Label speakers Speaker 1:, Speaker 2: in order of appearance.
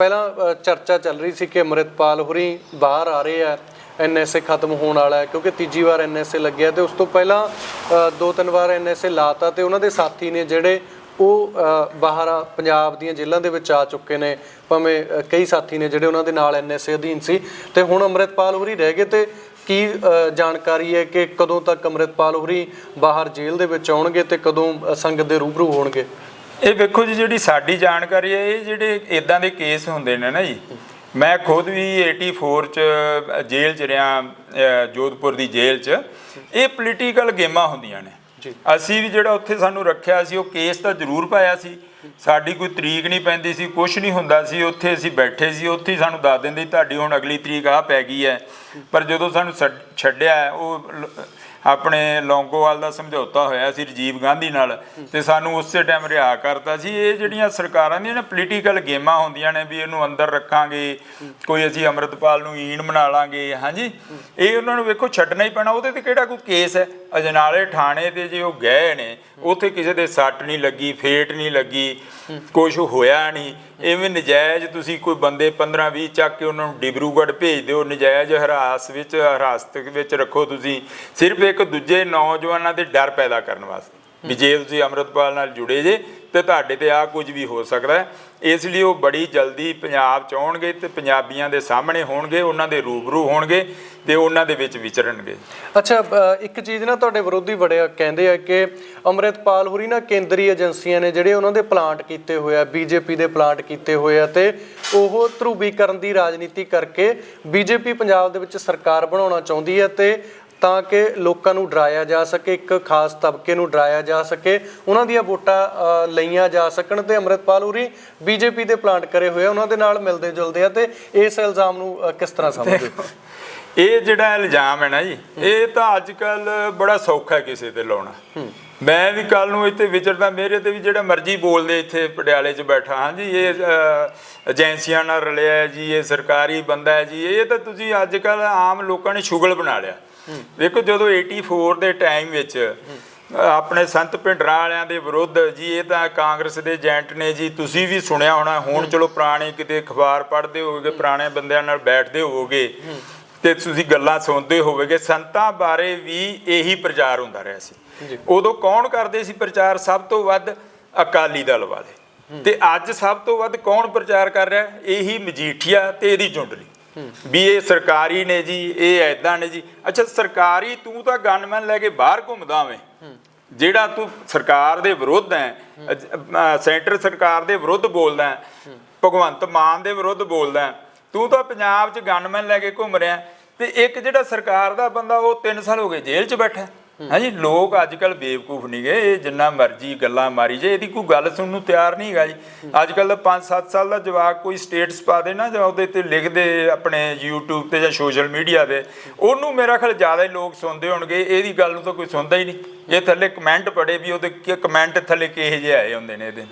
Speaker 1: ਪਹਿਲਾਂ ਚਰਚਾ ਚੱਲ ਰਹੀ ਸੀ ਕਿ ਅੰਮ੍ਰਿਤਪਾਲ ਹੋਰੀ ਬਾਹਰ ਆ ਰਹੇ ਆ ਐਨਐਸਏ ਖਤਮ ਹੋਣ ਵਾਲਾ ਹੈ, ਕਿਉਂਕਿ ਤੀਜੀ ਵਾਰ ਐਨਐਸਏ ਲੱਗਿਆ ਤੇ ਉਸ ਤੋਂ ਪਹਿਲਾਂ ਦੋ ਤਿੰਨ ਵਾਰ ਐਨਐਸਏ ਲਾਤਾ ਤੇ ਉਹਨਾਂ ਦੇ ਸਾਥੀ ਨੇ ਜਿਹੜੇ ਉਹ ਬਾਹਰ ਪੰਜਾਬ ਦੀਆਂ ਜੇਲ੍ਹਾਂ ਦੇ ਵਿੱਚ ਆ ਚੁੱਕੇ ਨੇ। ਭਾਵੇਂ ਕਈ ਸਾਥੀ ਨੇ ਜਿਹੜੇ ਉਹਨਾਂ ਦੇ ਨਾਲ ਐਨਐਸਏ ਅਧੀਨ ਸੀ। ਤੇ ਹੁਣ ਅੰਮ੍ਰਿਤਪਾਲ ਹੋਰੀ ਰਹਿ ਗਏ ਤੇ ਕੀ ਜਾਣਕਾਰੀ ਹੈ ਕਿ ਕਦੋਂ ਤੱਕ ਅੰਮ੍ਰਿਤਪਾਲ ਹੋਰੀ ਬਾਹਰ ਜੇਲ੍ਹ ਦੇ ਵਿੱਚ ਆਉਣਗੇ ਤੇ ਕਦੋਂ ਸੰਗਤ ਦੇ ਰੂਬਰੂ ਹੋਣਗੇ?
Speaker 2: ਇਹ ਵੇਖੋ ਜੀ ਜਿਹੜੀ ਸਾਡੀ ਜਾਣਕਾਰੀ ਹੈ ਇਹ ਜਿਹੜੇ ਇਦਾਂ ਦੇ ਕੇਸ ਹੁੰਦੇ ਨੇ ਨਾ ਜੀ ਮੈਂ ਖੁਦ ਵੀ 84 ਚ ਜੇਲ੍ਹ ਚ ਅਹ ਜੋਧਪੁਰ ਦੀ ਜੇਲ੍ਹ ਚ ਇਹ ਪੋਲੀਟੀਕਲ ਗੇਮਾਂ ਹੁੰਦੀਆਂ ਨੇ। ਅਸੀਂ ਵੀ ਜਿਹੜਾ ਉੱਥੇ ਸਾਨੂੰ ਰੱਖਿਆ ਸੀ ਉਹ ਕੇਸ ਤਾਂ ਜ਼ਰੂਰ ਪਾਇਆ ਸੀ। ਸਾਡੀ ਕੋਈ ਤਰੀਕ ਨਹੀਂ ਪੈਂਦੀ ਸੀ ਕੁਝ ਨਹੀਂ ਹੁੰਦਾ ਸੀ ਉੱਥੇ ਅਸੀਂ ਬੈਠੇ ਸੀ ਉੱਥੇ ਹੀ ਸਾਨੂੰ ਦੱਸ ਦਿੰਦੇ ਤੁਹਾਡੀ ਹੁਣ ਅਗਲੀ ਤਰੀਕ ਆ ਪੈ ਗਈ ਹੈ। ਪਰ ਜਦੋਂ ਸਾਨੂੰ ਛੱਡ- ਛੱਡਿਆ ਉਹ ਆਪਣੇ ਲੌਂਗੋਵਾਲ ਦਾ ਸਮਝੌਤਾ ਹੋਇਆ ਸੀ ਰਾਜੀਵ ਗਾਂਧੀ ਨਾਲ ਤੇ ਸਾਨੂੰ ਉਸੇ ਟਾਈਮ ਰਿਹਾ ਕਰਤਾ ਸੀ। ਇਹ ਜਿਹੜੀਆਂ ਸਰਕਾਰਾਂ ਦੀਆਂ ਨਾ ਪੋਲੀਟੀਕਲ ਗੇਮਾਂ ਹੁੰਦੀਆਂ ਨੇ ਵੀ ਇਹਨੂੰ ਅੰਦਰ ਰੱਖਾਂਗੇ, ਕੋਈ ਅਸੀਂ ਅੰਮ੍ਰਿਤਪਾਲ ਨੂੰ ਈਣ ਬਣਾ ਲਾਂਗੇ, ਹਾਂਜੀ? ਇਹ ਉਹਨਾਂ ਨੂੰ ਵੇਖੋ ਛੱਡਣਾ ਹੀ ਪੈਣਾ, ਉਹਦੇ ਤੇ ਕਿਹੜਾ ਕੋਈ ਕੇਸ ਹੈ? ਅਜਨਾਲੇ ਥਾਣੇ ਤੇ ਜੇ ਉਹ ਗਏ ਨੇ, ਉੱਥੇ ਕਿਸੇ ਦੇ ਸੱਟ ਨਹੀਂ ਲੱਗੀ, ਫੇਟ ਨਹੀਂ ਲੱਗੀ ਕੁਝ ਹੋਇਆ ਨਹੀਂ। ਐਵੇਂ ਨਜਾਇਜ਼ ਤੁਸੀਂ ਕੋਈ ਬੰਦੇ 15 20 ਚੱਕ ਕੇ ਉਹਨਾਂ ਨੂੰ ਡਿਬਰੂਗੜ੍ਹ ਭੇਜ ਦਿਓ। ਨਜਾਇਜ਼ ਹਰਾਸ ਵਿੱਚ, ਹਰਾਸਤ ਵਿੱਚ ਰੱਖੋ ਤੁਸੀਂ। ਸਿਰਫ ਇੱਕ ਦੂਜੇ ਨੌਜਵਾਨਾਂ 'ਤੇ ਡਰ ਪੈਦਾ ਕਰਨ ਵਾਸਤੇ। ਵੀ ਜੇ ਤੁਸੀਂ ਅੰਮ੍ਰਿਤਪਾਲ ਨਾਲ ਜੁੜੇ ਜੇ, ਤੇ ਤੁਹਾਡੇ ਤੇ ਆ ਕੁਝ ਵੀ ਹੋ ਸਕਦਾ ਇਸ ਲਈ ਉਹ ਬੜੀ ਜਲਦੀ ਪੰਜਾਬ ਚ ਆਉਣਗੇ ਤੇ ਪੰਜਾਬੀਆਂ ਦੇ ਸਾਹਮਣੇ ਹੋਣਗੇ, ਉਹਨਾਂ ਦੇ ਰੂਬਰੂ ਹੋਣਗੇ। ਤੇ ਉਹਨਾਂ ਦੇ ਵਿੱਚ ਵਿਚਰਨਗੇ।
Speaker 1: ਅੱਛਾ ਇੱਕ ਚੀਜ਼ ਨਾ ਤੁਹਾਡੇ ਵਿਰੋਧੀ ਬੜੇ ਕਹਿੰਦੇ ਆ ਕਿ ਅੰਮ੍ਰਿਤਪਾਲ ਹੋਰੀ ਨਾ ਕੇਂਦਰੀ ਏਜੰਸੀਆਂ ਨੇ ਜਿਹੜੇ ਉਹਨਾਂ ਦੇ ਪਲਾਂਟ ਕੀਤੇ ਹੋਏ ਆ, ਬੀਜੇਪੀ ਦੇ ਪਲਾਂਟ ਕੀਤੇ ਹੋਏ ਆ ਤੇ ਉਹ ਧਰੂਵੀਕਰਨ ਦੀ ਰਾਜਨੀਤੀ ਕਰਕੇ ਬੀਜੇਪੀ ਪੰਜਾਬ ਦੇ ਵਿੱਚ ਸਰਕਾਰ ਬਣਾਉਣਾ ਚਾਹੁੰਦੀ ਹੈ ਤੇ ਤਾਂ ਕਿ ਲੋਕਾਂ ਨੂੰ ਡਰਾਇਆ ਜਾ ਸਕੇ ਇੱਕ ਖਾਸ ਤਬਕੇ ਨੂੰ ਡਰਾਇਆ ਜਾ ਸਕੇ। ਉਹਨਾਂ ਦੀਆਂ ਵੋਟਾਂ ਲਈਆਂ ਜਾ ਸਕਣ ਤੇ ਅੰਮ੍ਰਿਤਪਾਲ ਹੋਰੀ ਬੀਜੇਪੀ ਦੇ ਪਲਾਂਟ ਕਰੇ ਹੋਏ ਉਹਨਾਂ ਦੇ ਨਾਲ ਮਿਲਦੇ ਜੁਲਦੇ ਆ ਤੇ ਇਸ ਇਲਜ਼ਾਮ ਨੂੰ ਕਿਸ ਤਰ੍ਹਾਂ ਸਮਝਦੇ?
Speaker 2: ਇਹ ਜਿਹੜਾ ਇਲਜ਼ਾਮ ਹੈ ਨਾ ਜੀ ਇਹ ਤਾਂ ਅੱਜ ਕੱਲ ਬੜਾ ਸੌਖਾ ਹੈ ਕਿਸੇ ਤੇ ਲਾਉਣਾ। ਮੈਂ ਵੀ ਕੱਲ ਨੂੰ ਇੱਥੇ ਵਿਚਰਦਾ ਮੇਰੇ ਤੇ ਵੀ ਜਿਹੜਾ ਮਰਜ਼ੀ ਬੋਲਦੇ ਇੱਥੇ ਪਟਿਆਲੇ 'ਚ ਬੈਠਾ ਹਾਂ ਜੀ ਇਹ ਏਜੰਸੀਆਂ ਨਾਲ ਰਲਿਆ ਜੀ ਇਹ ਸਰਕਾਰੀ ਬੰਦਾ ਹੈ ਜੀ ਇਹ ਤਾਂ ਤੁਸੀਂ ਅੱਜ ਕੱਲ ਆਮ ਲੋਕਾਂ ਨੇ ਸ਼ੁਗਲ ਬਣਾ ਲਿਆ। ਦੇਖੋ ਜਦੋਂ 84 ਦੇ ਟਾਈਮ ਵਿੱਚ ਆਪਣੇ ਸੰਤ ਭਿੰਡਰਾਂ ਵਾਲਿਆਂ ਦੇ ਵਿਰੁੱਧ ਜੀ ਇਹ ਤਾਂ ਕਾਂਗਰਸ ਦੇ ਏਜੰਟ ਨੇ ਜੀ ਤੁਸੀਂ ਵੀ ਸੁਣਿਆ ਹੋਣਾ ਹੁਣ ਚਲੋ ਪੁਰਾਣੇ ਕਿਤੇ ਅਖਬਾਰ ਪੜ੍ਹਦੇ ਹੋਵੋਗੇ ਪੁਰਾਣੇ ਬੰਦਿਆਂ ਨਾਲ ਬੈਠਦੇ ਹੋਵੋਗੇ ਤੇ ਤੁਸੀਂ ਗੱਲਾਂ ਸੁਣਦੇ ਹੋਵੋਗੇ ਸੰਤਾਂ ਬਾਰੇ ਵੀ ਇਹੀ ਪ੍ਰਚਾਰ ਹੁੰਦਾ ਰਿਹਾ ਸੀ। ਉਦੋਂ ਕੌਣ ਕਰਦੇ ਸੀ ਪ੍ਰਚਾਰ? ਸਭ ਤੋਂ ਵੱਧ ਅਕਾਲੀ ਦਲ ਵਾਲੇ। ਤੇ ਅੱਜ ਸਭ ਤੋਂ ਵੱਧ ਕੌਣ ਪ੍ਰਚਾਰ ਕਰ ਰਿਹਾ? ਇਹੀ ਮਜੀਠੀਆ ਤੇ ਇਹਦੀ ਜੁੰਡਲੀ। ਵੀ ਇਹ ਸਰਕਾਰੀ ਨੇ ਜੀ, ਇਹ ਐਦਾਂ ਨੇ ਜੀ। ਅੱਛਾ, ਸਰਕਾਰੀ ਤੂੰ ਤਾਂ ਗਨਮੈਨ ਲੈ ਕੇ ਬਾਹਰ ਘੁੰਮਦਾ ਵੇਂ। ਜਿਹੜਾ ਤੂੰ ਸਰਕਾਰ ਦੇ ਵਿਰੁੱਧ ਹੈ ਸੈਂਟਰ ਸਰਕਾਰ ਦੇ ਵਿਰੁੱਧ ਬੋਲਦਾ ਭਗਵੰਤ ਮਾਨ ਦੇ ਵਿਰੁੱਧ ਬੋਲਦਾ ਤੂੰ ਤਾਂ ਪੰਜਾਬ 'ਚ ਗਨਮੈਨ ਲੈ ਕੇ ਘੁੰਮ ਰਿਹਾ ਤੇ ਇੱਕ ਜਿਹੜਾ ਸਰਕਾਰ ਦਾ ਬੰਦਾ, ਉਹ 3 ਸਾਲ ਹੋ ਗਏ ਜੇਲ੍ਹ 'ਚ ਬੈਠਾ ਹਾਂਜੀ ਲੋਕ ਅੱਜ ਕੱਲ ਬੇਵਕੂਫ ਨਹੀਂ ਗਏ ਇਹ ਜਿੰਨਾ ਮਰਜ਼ੀ ਗੱਲਾਂ ਮਾਰੀ ਜੇ ਇਹਦੀ ਕੋਈ ਗੱਲ ਸੁਣਨ ਨੂੰ ਤਿਆਰ ਨਹੀਂ ਹੈਗਾ ਜੀ। ਅੱਜ ਕੱਲ ਦਾ 5-7 ਸਾਲ ਦਾ ਜਵਾਕ ਕੋਈ ਸਟੇਟਸ ਪਾ ਦੇ ਨਾ ਜਾਂ ਉਹਦੇ ਤੇ ਲਿਖਦੇ ਆਪਣੇ YouTube ਤੇ ਜਾਂ ਸੋਸ਼ਲ ਮੀਡੀਆ ਤੇ ਉਹਨੂੰ ਮੇਰਾ ਖਿਆਲ ਜ਼ਿਆਦਾ ਹੀ ਲੋਕ ਸੁਣਦੇ ਹੋਣਗੇ ਇਹਦੀ ਗੱਲ ਨੂੰ ਤਾਂ ਕੋਈ ਸੁਣਦਾ ਹੀ ਨਹੀਂ। ਇਹ ਥੱਲੇ ਕਮੈਂਟ ਪੜੇ ਵੀ ਉਹਦੇ ਕਮੈਂਟ ਥੱਲੇ ਕਿਹੋ ਜਿਹੇ ਆਏ ਹੁੰਦੇ ਨੇ ਇਹਦੇ।